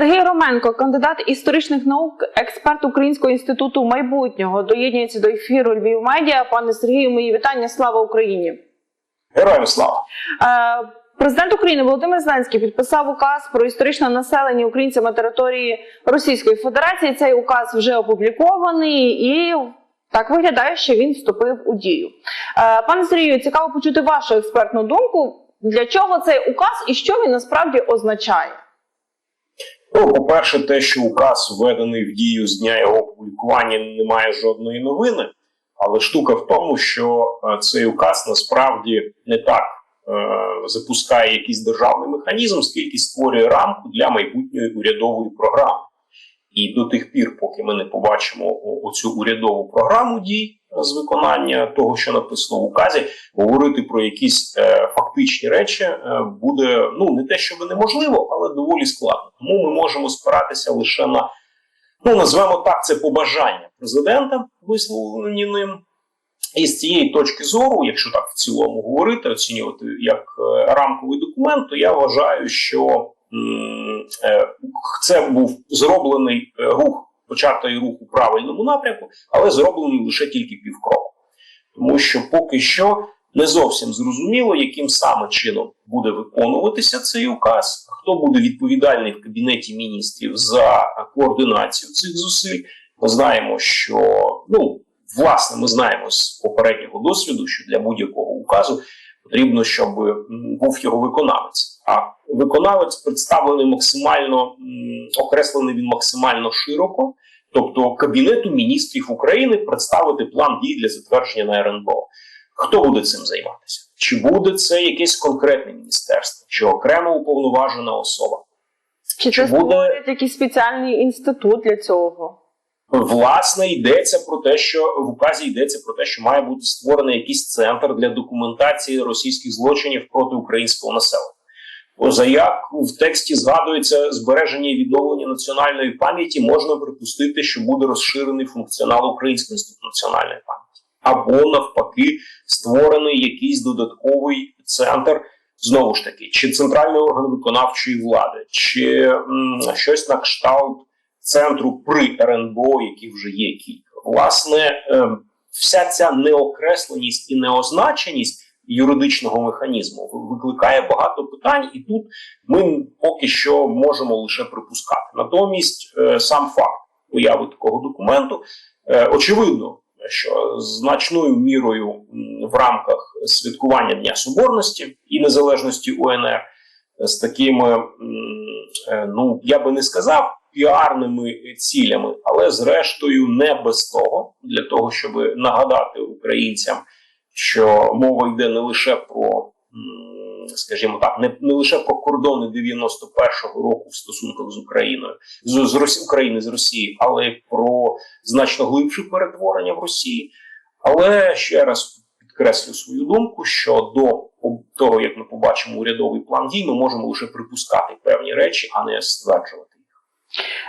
Сергій Роменко, кандидат історичних наук, експерт Українського інституту майбутнього, доєднується до ефіру Львів Медіа. Пане Сергію, мої вітання. Слава Україні! Героям слава! Е, Президент України Володимир Зеленський підписав указ про історичне населення українцями території Російської Федерації. Цей указ вже опублікований і так виглядає, що він вступив у дію. Е, Пане Сергію, цікаво почути вашу експертну думку. Для чого цей указ і що він насправді означає? Ну, по-перше, те, що указ введений в дію з дня його опублікування, немає жодної новини. Але штука в тому, що е, цей указ насправді не так е, запускає якийсь державний механізм, скільки створює рамку для майбутньої урядової програми. І до тих пір, поки ми не побачимо оцю урядову програму дій з виконання того, що написано в указі, говорити про якісь е, фактичні речі е, буде ну не те, щоб неможливо, але доволі складно. Тому ми можемо спиратися лише на ну назвемо так, це побажання президента, висловлені ним. І з цієї точки зору, якщо так в цілому говорити, оцінювати як е, рамковий документ, то я вважаю, що це був зроблений е, рух, початий рух у правильному напрямку, але зроблений лише тільки півкроку. Тому що поки що не зовсім зрозуміло, яким саме чином буде виконуватися цей указ, хто буде відповідальний в кабінеті міністрів за координацію цих зусиль. Ми знаємо, що ну власне ми знаємо з попереднього досвіду, що для будь-якого указу потрібно, щоб був його виконавець. А виконавець представлений максимально окреслений він максимально широко. Тобто Кабінету міністрів України представити план дій для затвердження на РНБО. Хто буде цим займатися? Чи буде це якесь конкретне міністерство, чи окремо уповноважена особа? Чи Чи це буде- якийсь спеціальний інститут для цього? Власне, йдеться про те, що в указі йдеться про те, що має бути створений якийсь центр для документації російських злочинів проти українського населення. Поза як в тексті згадується збереження і відновлення національної пам'яті, можна припустити, що буде розширений функціонал Українського інституту національної пам'яті, або навпаки, створений якийсь додатковий центр. Знову ж таки, чи центральний орган виконавчої влади, чи м, щось на кшталт центру при РНБО, яких вже є кілька. Власне, ем, вся ця неокресленість і неозначеність юридичного механізму викликає багато питань, і тут ми поки що можемо лише припускати. Натомість, е, сам факт появи такого документу е, очевидно. Що значною мірою в рамках святкування Дня Соборності і незалежності УНР з такими, е, ну я би не сказав, піарними цілями, але зрештою не без того, для того, щоб нагадати українцям, що мова йде не лише про, скажімо так, не, не лише про кордони 91-го року в стосунках з Україною, з, з Росі, України з Росією, але й про значно глибше перетворення в Росії. Але ще раз підкреслю свою думку, що до того, як ми побачимо урядовий план дій, ми можемо лише припускати певні речі, а не стверджувати.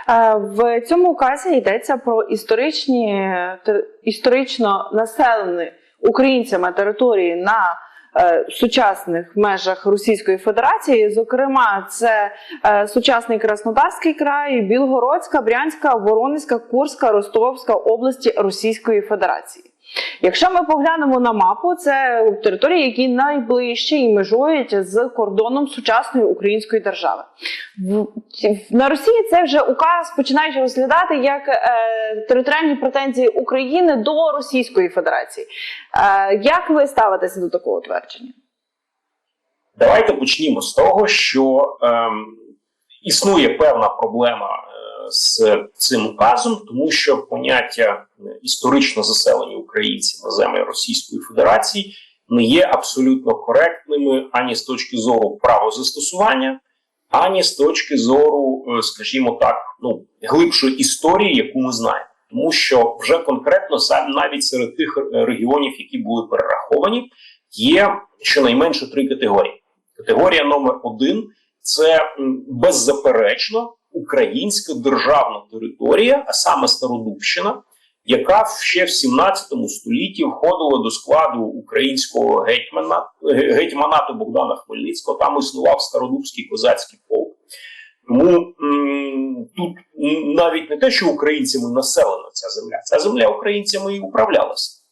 Е, В цьому указі йдеться про історичні те- історично населені українцями території на е, сучасних межах Російської Федерації. Зокрема, це е, сучасний Краснодарський край, Білгородська, Брянська, Воронезька, Курська, Ростовська області Російської Федерації. Якщо ми поглянемо на мапу, це території, які найближче і межують з кордоном сучасної української держави. На Росії це вже указ починають розглядати як е, територіальні претензії України до Російської Федерації. Е, як ви ставитеся до такого твердження? Давайте почнімо з того, що ем, існує певна проблема з цим указом, тому що поняття е, історично заселені українці на землі Російської Федерації не є абсолютно коректними ані з точки зору правозастосування, ані з точки зору, е, скажімо так, ну глибшої історії, яку ми знаємо. Тому що вже конкретно сам навіть серед тих е, регіонів, які були перераховані, є щонайменше три категорії. Категорія номер один це беззаперечно українська державна територія, а саме Стародубщина, яка ще в 17 столітті входила до складу українського гетьмана, гетьманату Богдана Хмельницького. Там існував Стародубський козацький полк. Тому тут навіть не те, що українцями населена ця земля, ця земля українцями і управлялася.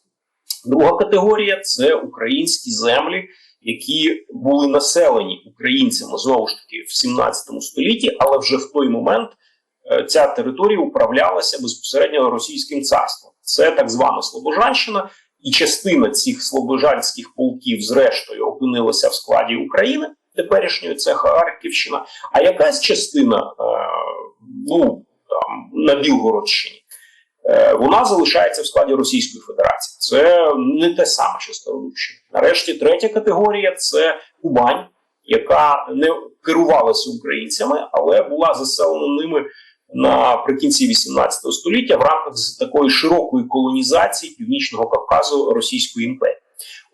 Друга категорія це українські землі, які були населені українцями знову ж таки в 17 столітті, але вже в той момент е, ця територія управлялася безпосередньо російським царством. Це так звана Слобожанщина, і частина цих слобожанських полків, зрештою, опинилася в складі України. Теперішньої це Харківщина, а якась частина е, ну там на Білгородщині. Е, Вона залишається в складі Російської Федерації. Це не те саме, що Стародубщина. Нарешті третя категорія це Кубань, яка не керувалася українцями, але була заселена ними наприкінці 18 століття в рамках такої широкої колонізації Північного Кавказу Російської імперії.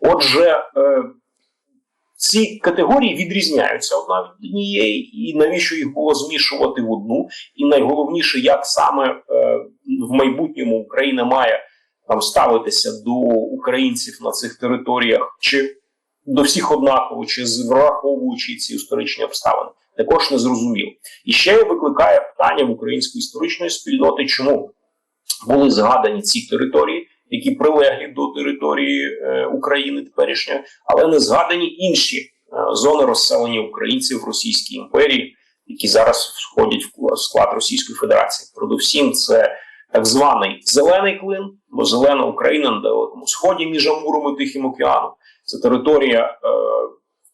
Отже, е, ці категорії відрізняються одна від однієї, і навіщо їх було змішувати в одну? І найголовніше, як саме е, в майбутньому Україна має там ставитися до українців на цих територіях, чи до всіх однаково, чи враховуючи ці історичні обставини, також не зрозуміло. І ще викликає питання в української історичної спільноти, чому були згадані ці території, які прилеглі до території е, України теперішньої, але не згадані інші е, зони розселення українців в Російській імперії, які зараз входять в склад Російської Федерації. Передусім, це так званий зелений клин, бо зелена Україна на далекому сході між Амуром і Тихим океаном. Це територія. Е,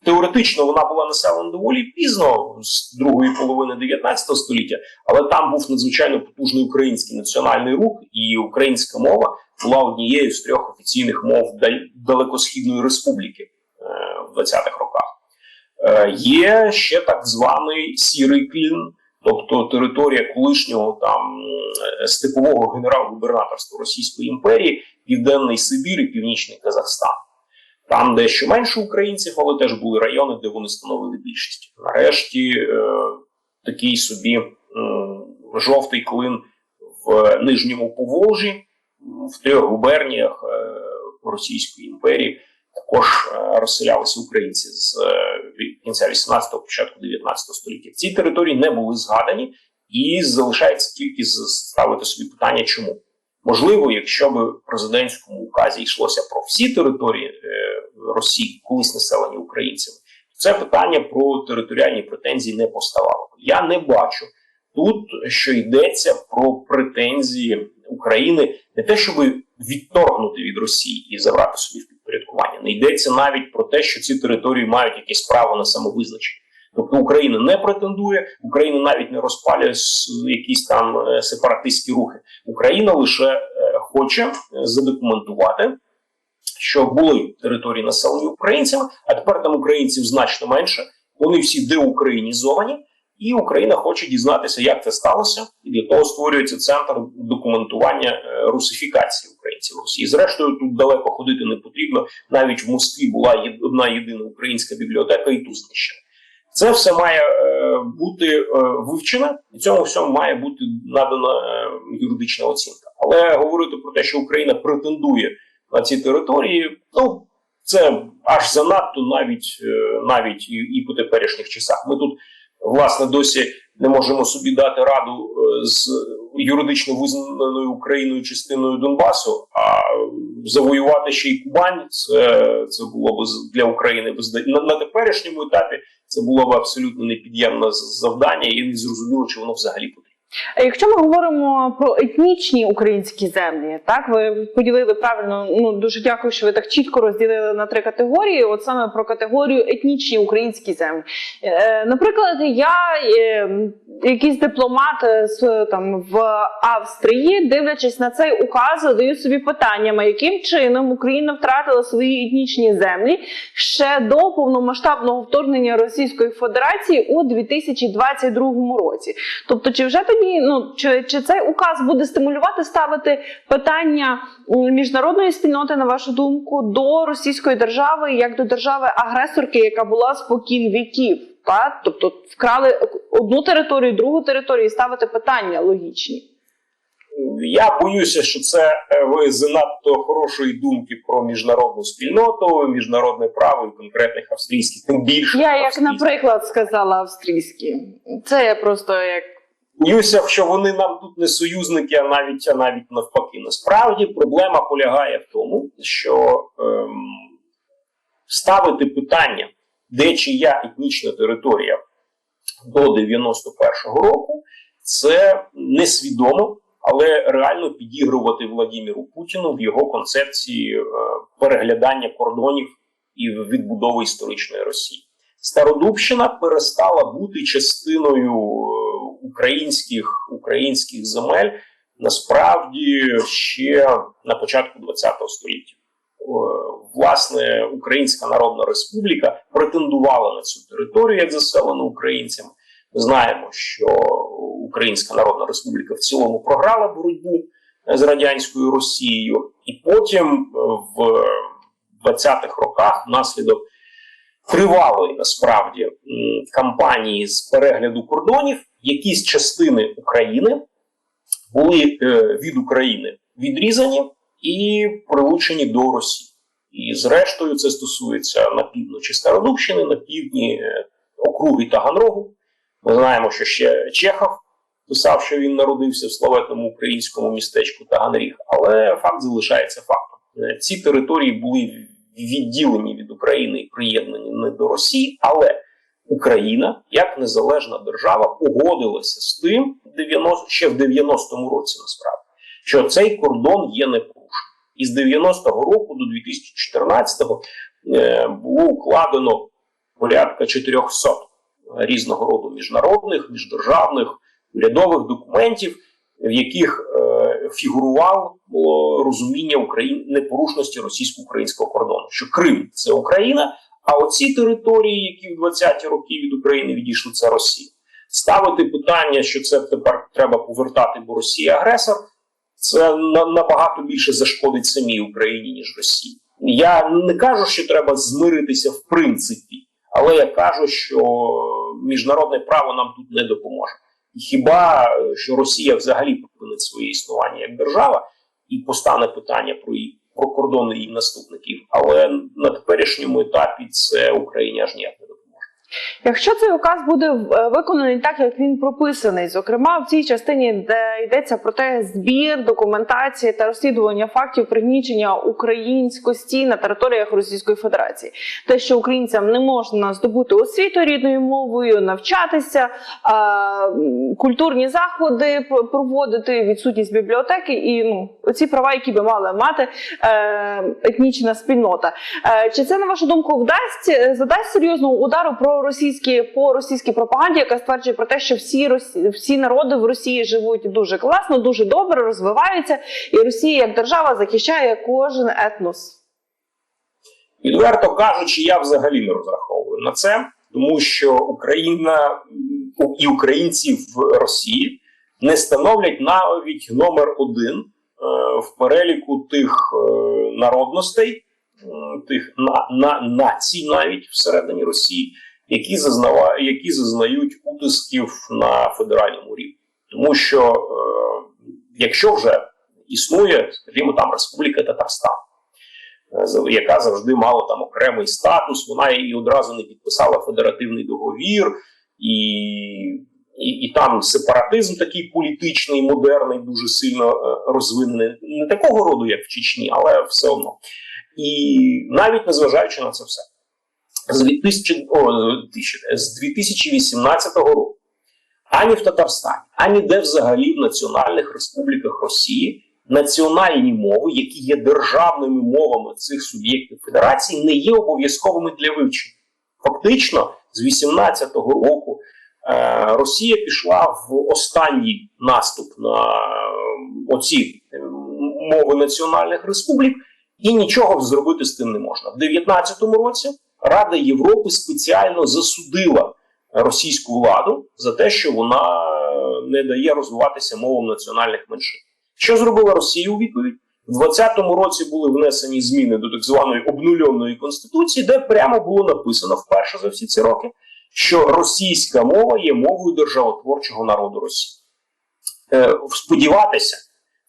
Теоретично вона була населена доволі пізно з другої половини 19 століття, але там був надзвичайно потужний український національний рух, і українська мова була однією з трьох офіційних мов Далекосхідної республіки е, в 20-х роках. Е, Є ще так званий сірий клін, тобто територія колишнього там е, степового генерал-губернаторства Російської імперії, Південний Сибір і Північний Казахстан. Там дещо менше українців, але теж були райони, де вони становили більшість. Нарешті е, такий собі м, жовтий клин в Нижньому Поволжі, в трьох губерніях е, Російської імперії також е, розселялися українці з е, кінця 18-го, початку 19 століття. Ці території не були згадані, і залишається тільки ставити собі питання, чому. Можливо, якщо б президентському указі йшлося про всі території е, Росії, колись населені українцями, це питання про територіальні претензії не поставало. Я не бачу тут, що йдеться про претензії України, не те, щоб відторгнути від Росії і забрати собі в підпорядкування. Не йдеться навіть про те, що ці території мають якесь право на самовизначення. Тобто Україна не претендує, Україна навіть не розпалює якісь там е, сепаратистські рухи. Україна лише е, хоче е, задокументувати, що були території населені українцями, а тепер там українців значно менше. Вони всі деукраїнізовані, і Україна хоче дізнатися, як це сталося, і для того створюється центр документування е, русифікації українців в Росії. Зрештою, тут далеко ходити не потрібно. Навіть в Москві була одна єдина українська бібліотека, і ту знищена. Це все має е, бути е, вивчено, і цьому всьому має бути надана юридична оцінка. Але говорити про те, що Україна претендує на ці території, ну це аж занадто, навіть навіть і, і по теперішніх часах. Ми тут власне досі не можемо собі дати раду е, з юридично визнаною Україною частиною Донбасу, а завоювати ще й Кубань, це, це було б для України на, на теперішньому етапі. Це було б абсолютно непід'ємне завдання, і не зрозуміло, чи воно взагалі потрібно. А Якщо ми говоримо про етнічні українські землі, так ви поділили правильно. Ну дуже дякую, що ви так чітко розділили на три категорії. От саме про категорію етнічні українські землі. Е, наприклад, я е, якийсь дипломат е, там в Австрії, дивлячись на цей указ, задаю собі питаннями, яким чином Україна втратила свої етнічні землі ще до повномасштабного вторгнення Російської Федерації у 2022 році. Тобто, чи вже тоді ну чи, чи цей указ буде стимулювати ставити питання міжнародної спільноти, на вашу думку, до російської держави як до держави агресорки, яка була спокін віків? Та? Тобто вкрали одну територію, другу територію і ставити питання логічні. Я боюся, що це е, ви занадто хорошої думки про міжнародну спільноту, міжнародне право і конкретних австрійських, тим більше Я як, наприклад, сказала австрійські. Це я просто як Боюся, що вони нам тут не союзники, а навіть а навіть навпаки. Насправді проблема полягає в тому, що ем, ставити питання, де чия етнічна територія до 91-го року, це несвідомо, але реально підігрувати Владіміру Путіну в його концепції е, переглядання кордонів і відбудови історичної Росії. Стародубщина перестала бути частиною е, українських, українських земель насправді ще на початку ХХ століття. Е, Власне, Українська Народна Республіка претендувала на цю територію як заселену українцями. Ми знаємо, що Українська Народна Республіка в цілому програла боротьбу з радянською Росією, і потім е, в 20-х роках внаслідок тривалої насправді кампанії з перегляду кордонів якісь частини України були е, від України відрізані і прилучені до Росії. І зрештою це стосується на півночі Стародубщини, на півдні е, округи Таганрогу. Ми знаємо, що ще Чехов писав, що він народився в славетному українському містечку Таганріг, але факт залишається фактом. Е, Ці території були відділені від України і приєднані не до Росії, але Україна, як незалежна держава, погодилася з тим 90, ще в 90-му році, насправді, що цей кордон є непорушним. І з 90-го року до 2014-го е, було укладено порядка 400 різного роду міжнародних, міждержавних, урядових документів, в яких е, фігурувало розуміння Україн непорушності російсько-українського кордону, що Крим це Україна, а оці території, які в 20-ті роки від України відійшли, це Росія. Ставити питання, що це тепер треба повертати, бо Росія агресор, це набагато більше зашкодить самій Україні, ніж Росії. Я не кажу, що треба змиритися в принципі, але я кажу, що міжнародне право нам тут не допоможе. І Хіба е, що Росія взагалі припинить своє існування як держава і постане питання про її про кордони її наступників, але на теперішньому етапі це Україні аж ніяк не. Якщо цей указ буде е, виконаний так, як він прописаний, зокрема в цій частині, де йдеться про те збір документації та розслідування фактів пригнічення українськості на територіях Російської Федерації, те, що українцям не можна здобути освіту рідною мовою, навчатися, культурні заходи проводити, відсутність бібліотеки і ну ці права, які би мала мати е, етнічна спільнота. Е, Чи це на вашу думку вдасть е, задасть серйозного удару про російські по російській пропаганді, яка стверджує про те, що всі Росі, всі народи в Росії живуть дуже класно, дуже добре, розвиваються, і Росія як держава захищає кожен етнос. Відверто кажучи, я взагалі не розраховую на це, тому що Україна і українці в Росії не становлять навіть номер один е, в переліку тих е, народностей, тих на, на, націй навіть всередині Росії, які зазнава, які зазнають утисків на федеральному рівні. Тому що е, якщо вже існує, скажімо, там Республіка Татарстан за- яка завжди мала там окремий статус. Вона і одразу не підписала федеративний договір, і, і, і там сепаратизм такий політичний, модерний, дуже сильно е, розвинений. Не такого роду, як в Чечні, але все одно. І навіть незважаючи на це все, з тисячі- з 2018 року ані в Татарстані, ані де взагалі в національних республіках Росії національні мови, які є державними мовами цих суб'єктів федерації, не є обов'язковими для вивчення. Фактично, з 18-го року е, Росія пішла в останній наступ на е, оці е, мови національних республік, і нічого зробити з тим не можна. В 19-му році Рада Європи спеціально засудила російську владу за те, що вона е, не дає розвиватися мовам національних меншин. Що зробила Росія у відповідь? В 20-му році були внесені зміни до так званої обнульонної конституції, де прямо було написано вперше за всі ці роки, що російська мова є мовою державотворчого народу Росії. Е, сподіватися,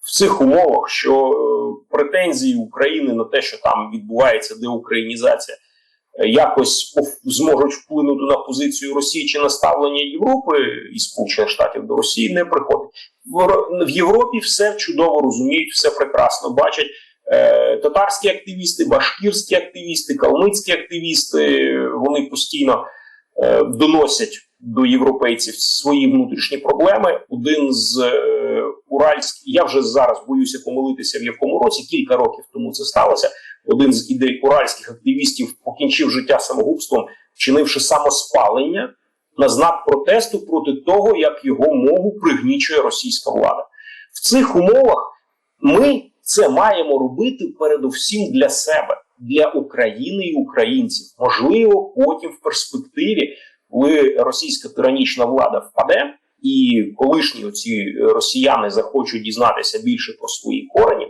в цих умовах, що е, претензії України на те, що там відбувається деукраїнізація, якось зможуть вплинути на позицію Росії чи на ставлення Європи і Сполучених Штатів до Росії, не приходить. В Ро- Європі все чудово розуміють, все прекрасно бачать. Е, Татарські активісти, башкірські активісти, калмицькі активісти вони постійно е, доносять до європейців свої внутрішні проблеми. Один з е, уральських, я вже зараз боюся помилитися, в якому році кілька років тому це сталося. Один з ідей уральських активістів покінчив життя самогубством, вчинивши самоспалення на знак протесту проти того, як його мову пригнічує російська влада. В цих умовах ми це маємо робити передусім для себе, для України і українців. Можливо, потім в перспективі, коли російська тиранічна влада впаде, і колишні оці росіяни захочуть дізнатися більше про свої корені,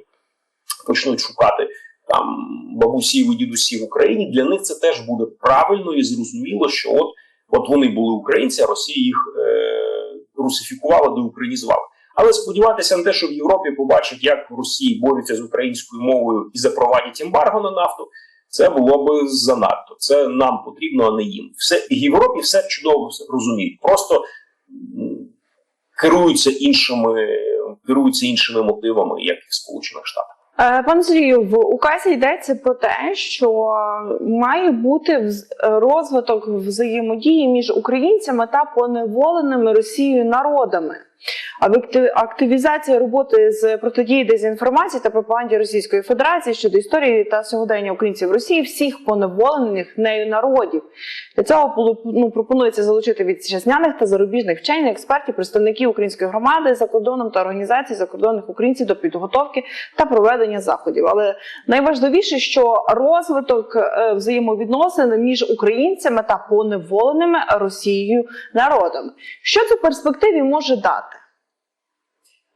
почнуть шукати там бабусів і дідусів в Україні. Для них це теж буде правильно і зрозуміло, що от, от вони були українці, а Росія їх е, русифікувала, деукраїнізувала. Але сподіватися на те, що в Європі побачать, як в Росії борються з українською мовою і запровадять ембарго на нафту, це було би занадто. Це нам потрібно, а не їм. Все в Європі все чудово розуміють. Просто керуються іншими, керуються іншими мотивами, як і в Сполучених Штатах. Е, Пане Сергію, в указі йдеться про те, що має бути розвиток взаємодії між українцями та поневоленими Росією народами. Активізація роботи з протидії дезінформації та пропаганді Російської Федерації щодо історії та сьогодення українців Росії всіх поневолених нею народів. Для цього ну, пропонується залучити вітчизняних та зарубіжних вчених, експертів, представників української громади за кордоном та організацій закордонних українців до підготовки та проведення заходів. Але найважливіше, що розвиток е, взаємовідносин між українцями та поневоленими Росією народами. Що це в перспективі може дати?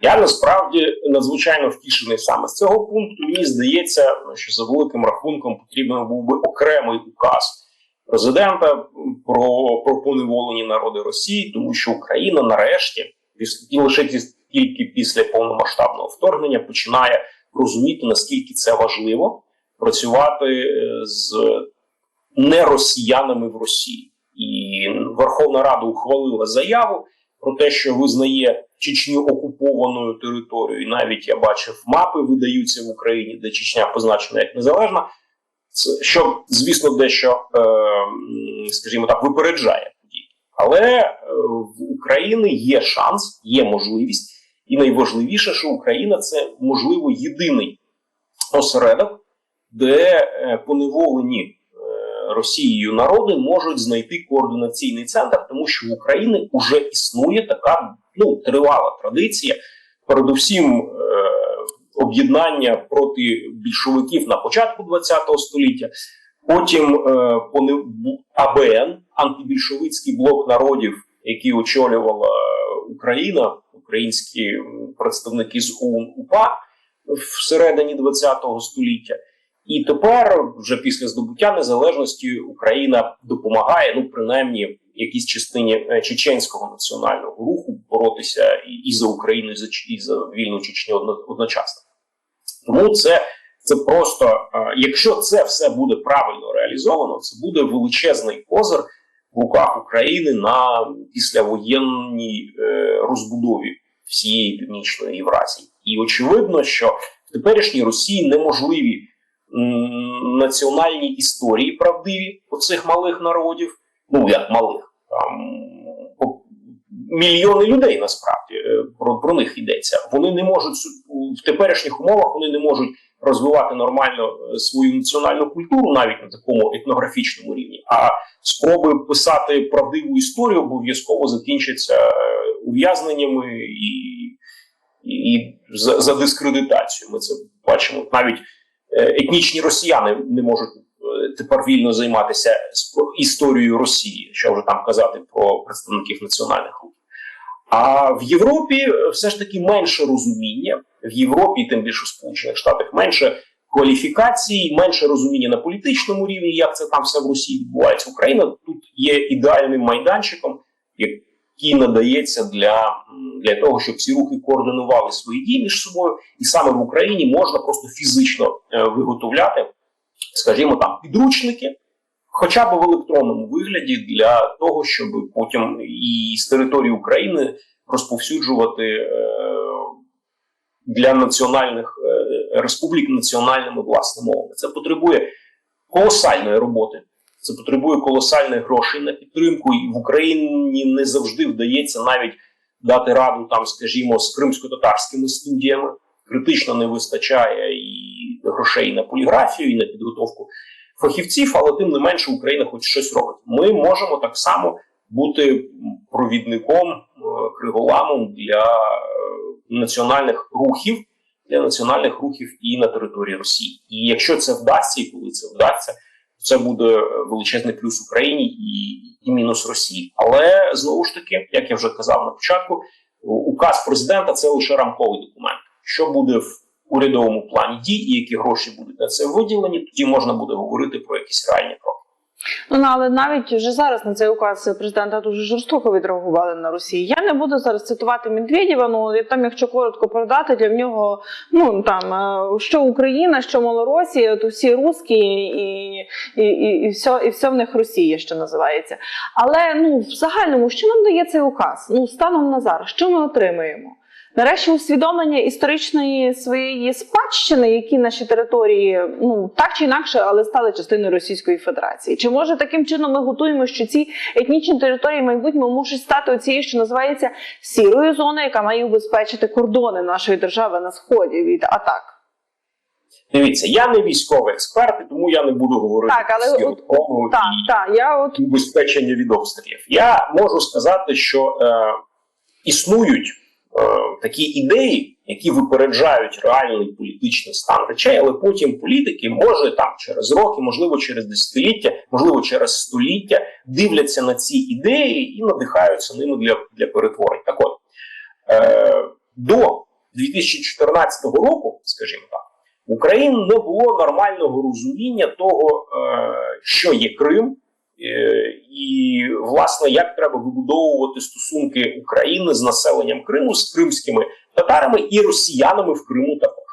Я насправді надзвичайно втішений саме з цього пункту. Мені здається, що за великим рахунком потрібен був би окремий указ президента про, про поневолені народи Росії, тому що Україна нарешті, і лише ті- тільки після повномасштабного вторгнення, починає розуміти наскільки це важливо працювати е, з неросіянами в Росії. І Верховна Рада ухвалила заяву про те, що визнає Чечню окупованою територією. І навіть я бачив мапи видаються в Україні, де Чечня позначена як незалежна. Що, звісно, дещо, е, скажімо так, випереджає події. Але е, в України є шанс, є можливість, і найважливіше, що Україна це можливо єдиний осередок, де е, поневолені Росією народи можуть знайти координаційний центр, тому що в Україні вже існує така ну тривала традиція, передусім. Е, Об'єднання проти більшовиків на початку ХХ століття, потім е, АБН, антибільшовицький блок народів, який очолювала Україна, українські представники з ОУН УПА всередині ХХ століття. І тепер, вже після здобуття незалежності, Україна допомагає, ну принаймні, якійсь частині е, чеченського національного руху боротися і, за Україну, і за, і за вільну Чечню одночасно. Тому це, це просто, е, якщо це все буде правильно реалізовано, це буде величезний козир в руках України на післявоєнній е, розбудові всієї північної Євразії. І очевидно, що в теперішній Росії неможливі національні історії правдиві оцих малих народів, ну як малих, там мільйони людей насправді е, про, про них йдеться. Вони не можуть в теперішніх умовах вони не можуть розвивати нормально е, свою національну культуру навіть на такому етнографічному рівні. А спроби писати правдиву історію обов'язково закінчаться е, ув'язненнями і, і, за, за дискредитацію. Ми це бачимо навіть етнічні росіяни не можуть е, тепер вільно займатися історією Росії, що вже там казати про представників національних рухів. А в Європі е, все ж таки менше розуміння. В Європі, тим більше в Сполучених Штатах, менше кваліфікацій, менше розуміння на політичному рівні, як це там все в Росії відбувається. Україна тут є ідеальним майданчиком, який надається для, для того, щоб ці рухи координували свої дії між собою, і саме в Україні можна просто фізично е, виготовляти, скажімо, там підручники, хоча б в електронному вигляді, для того, щоб потім і з території України розповсюджувати е, для національних е, республік національними власними мовами. Це потребує колосальної роботи. Це потребує колосальних грошей на підтримку, і в Україні не завжди вдається навіть дати раду там, скажімо, з кримсько-татарськими студіями. Критично не вистачає і грошей на поліграфію, і на підготовку фахівців, але тим не менше Україна хоч щось робить. Ми можемо так само бути провідником, е, криголамом для е, національних рухів, для національних рухів і на території Росії. І якщо це вдасться, і коли це вдасться, це буде величезний плюс Україні і, і мінус Росії. Але знову ж таки, як я вже казав на початку, указ президента це лише рамковий документ. Що буде в урядовому плані дій і які гроші будуть на це виділені, тоді можна буде говорити про якісь реальні кроки. Ну але навіть вже зараз на цей указ президента дуже жорстоко відреагували на Росії. Я не буду зараз цитувати Медведєва. Ну я там, якщо коротко передати, для нього ну там е, що Україна, що Малоросія, то всі русські і, і, і, і все, і все в них Росія, що називається. Але ну в загальному, що нам дає цей указ? Ну станом на зараз, що ми отримуємо? Нарешті усвідомлення історичної своєї спадщини, які наші території ну так чи інакше, але стали частиною Російської Федерації. Чи може таким чином ми готуємо, що ці етнічні території в майбутньому можуть стати оцією, що називається сірою зоною, яка має убезпечити кордони нашої держави на сході від атак? Дивіться, я не військовий експерт, тому я не буду говорити Так, але от- Так, і так, я от убезпечення від обстрілів. Я можу сказати, що е, існують такі ідеї, які випереджають реальний політичний стан речей, але потім політики, може там через роки, можливо, через десятиліття, можливо, через століття, дивляться на ці ідеї і надихаються ними для, для перетворень. Так от е, до 2014 року, скажімо так. В Україні не було нормального розуміння того, е, що є Крим, е, і власне як треба вибудовувати стосунки України з населенням Криму, з кримськими татарами і росіянами в Криму також.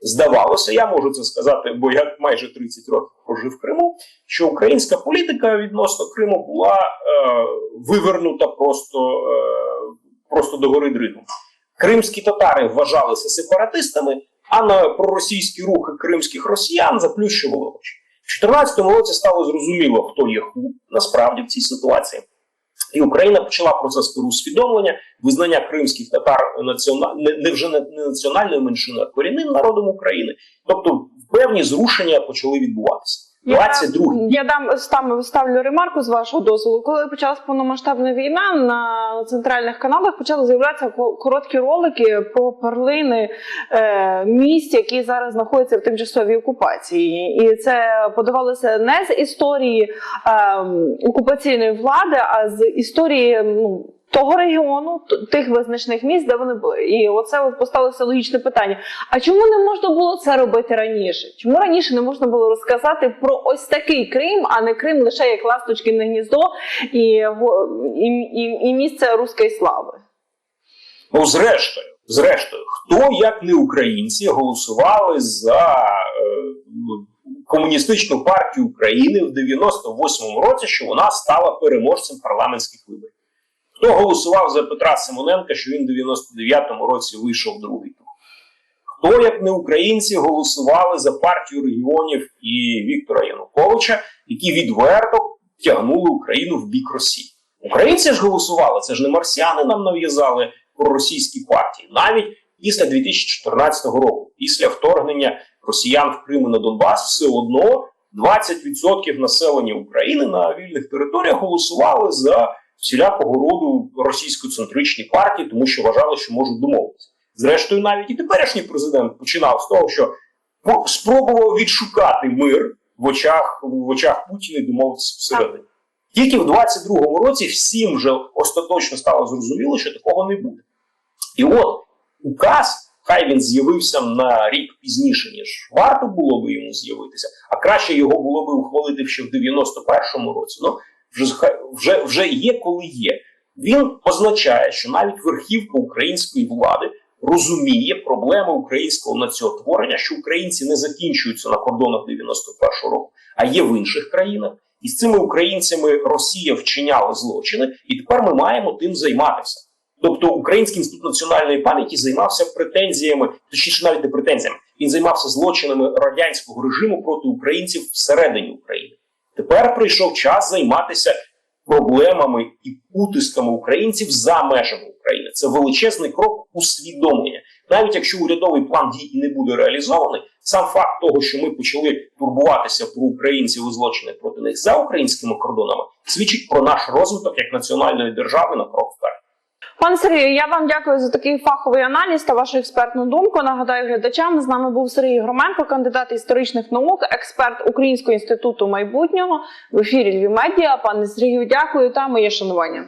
Здавалося, я можу це сказати, бо я майже 30 років прожив в Криму. Що українська політика відносно Криму була е, вивернута просто, е, просто до гори дригом. Кримські татари вважалися сепаратистами, а на проросійські рухи кримських росіян заплющували очі. В 2014 році стало зрозуміло, хто є ху насправді в цій ситуації. І Україна почала процес переусвідомлення, визнання кримських татар національ... не, вже не національною меншиною, а корінним народом України. Тобто певні зрушення почали відбуватися. 22 Я дам там ставлю ремарку з вашого дозволу. Коли почалась повномасштабна війна на центральних каналах почали з'являтися ко- короткі ролики про перлини е, місць, які зараз знаходяться в тимчасовій окупації, і це подавалося не з історії е, окупаційної влади, а з історії ну. Того регіону, тих визначних місць, де вони були, і оце от поставилося логічне питання. А чому не можна було це робити раніше? Чому раніше не можна було розказати про ось такий Крим, а не Крим лише як ласточкине гніздо і, і, і, і місце руської слави? Ну, зрештою, зрештою, хто як не українці голосували за е, комуністичну партію України в 98-му році, що вона стала переможцем парламентських виборів? Хто голосував за Петра Симоненка, що він в 99-му році вийшов другий тур? Хто, як не українці, голосували за партію регіонів і Віктора Януковича, які відверто тягнули Україну в бік Росії? Українці ж голосували, це ж не марсіани нам нав'язали проросійські партії. Навіть після 2014 року, після вторгнення росіян в Крим і на Донбас, все одно 20% населення України на вільних територіях голосували за всілякого роду російсько-центричні партії, тому що вважали, що можуть домовитися. Зрештою, навіть і теперішній президент починав з того, що спробував відшукати мир в очах в очах Путіна і домовитися всередині. Тільки в 22-му році всім вже остаточно стало зрозуміло, що такого не буде. І от указ, хай він з'явився на рік пізніше, ніж варто було би йому з'явитися, а краще його було би ухвалити ще в 91-му році. Ну вже, вже, вже є, коли є. Він означає, що навіть верхівка української влади розуміє проблеми українського націотворення, що українці не закінчуються на кордонах 91-го року, а є в інших країнах. І з цими українцями Росія вчиняла злочини, і тепер ми маємо тим займатися. Тобто Український інститут національної пам'яті займався претензіями, точніше навіть не претензіями. Він займався злочинами радянського режиму проти українців всередині України. Тепер прийшов час займатися проблемами і утисками українців за межами України. Це величезний крок усвідомлення. Навіть якщо урядовий план дій не буде реалізований, сам факт того, що ми почали турбуватися про українців і злочини проти них за українськими кордонами, свідчить про наш розвиток як національної держави на крок вперед. Пане Сергію, я вам дякую за такий фаховий аналіз та вашу експертну думку. Нагадаю глядачам, з нами був Сергій Громенко, кандидат історичних наук, експерт Українського інституту майбутнього в ефірі Львів Медіа. Пане Сергію, дякую та моє шанування.